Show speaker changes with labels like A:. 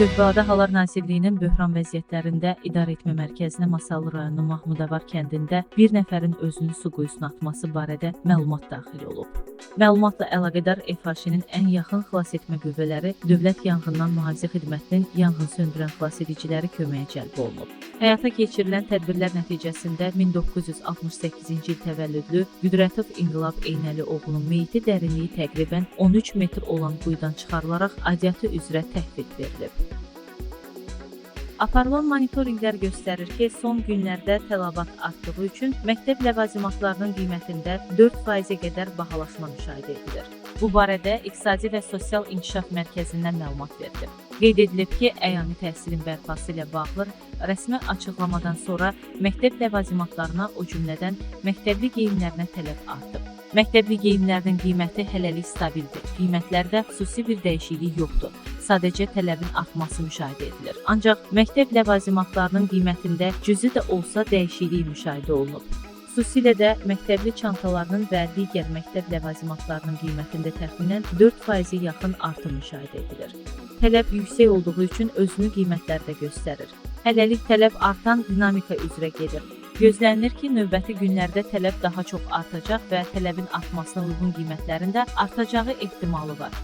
A: Fövqəladə Hallar Nazirliyinin böhran vəziyyətlərində idarə etmə mərkəzinə Masallı rayonu Mahmudavar kəndində bir nəfərin özünü su quyusuna atması barədə məlumat daxil olub. Məlumatla əlaqədar FHŞ-nin ən yaxın xilasetmə qüvvələri Dövlət Yanğından Mühafizə Xidmətinin yanğın söndürən xilasediciləri köməyə cəlb olunub. Həyata keçirilən tədbirlər nəticəsində 1968-ci il təvəllüdlü Qüdrətov İnqilab Eynəli oğlunun meyiti dərinliyi təqribən 13 metr olan quyudan çıxarılaraq adiyyatı üzrə təhvil verilib. Aparılan monitorinqlər göstərir ki, son günlərdə tələbat artdığı üçün məktəb ləvazimatlarının qiymətində 4%-ə qədər bahalaşma müşahidə edilir. Bu barədə İqtisadi və Sosial İnkişaf Mərkəzindən məlumat verilib. Qeyd edilib ki, əyani təhsilin bərpası ilə bağlı rəsmi açıqlamadan sonra məktəb ləvazimatlarına, o cümlədən məktəbli geyimlərinə tələb artıb. Məktəbli geyimlərinin qiyməti hələlik stabildir. Qiymətlərdə xüsusi bir dəyişiklik yoxdur. Sadəcə tələbin artması müşahidə edilir. Ancaq məktəb ləvazimatlarının qiymətində cüzi də olsa dəyişiklik müşahidə olunub. Xüsusilə də məktəbli çantalarının və digər məktəb ləvazimatlarının qiymətində təxminən 4%-ə yaxın artım müşahidə edilir. Tələb yüksək olduğu üçün özünü qiymətlərdə göstərir. Hələlik tələb artan dinamika üzrə gedir. Gözlənilir ki, növbəti günlərdə tələb daha çox artacaq və tələbin artmasına uyğun qiymətlərin də artacağı ehtimalı var.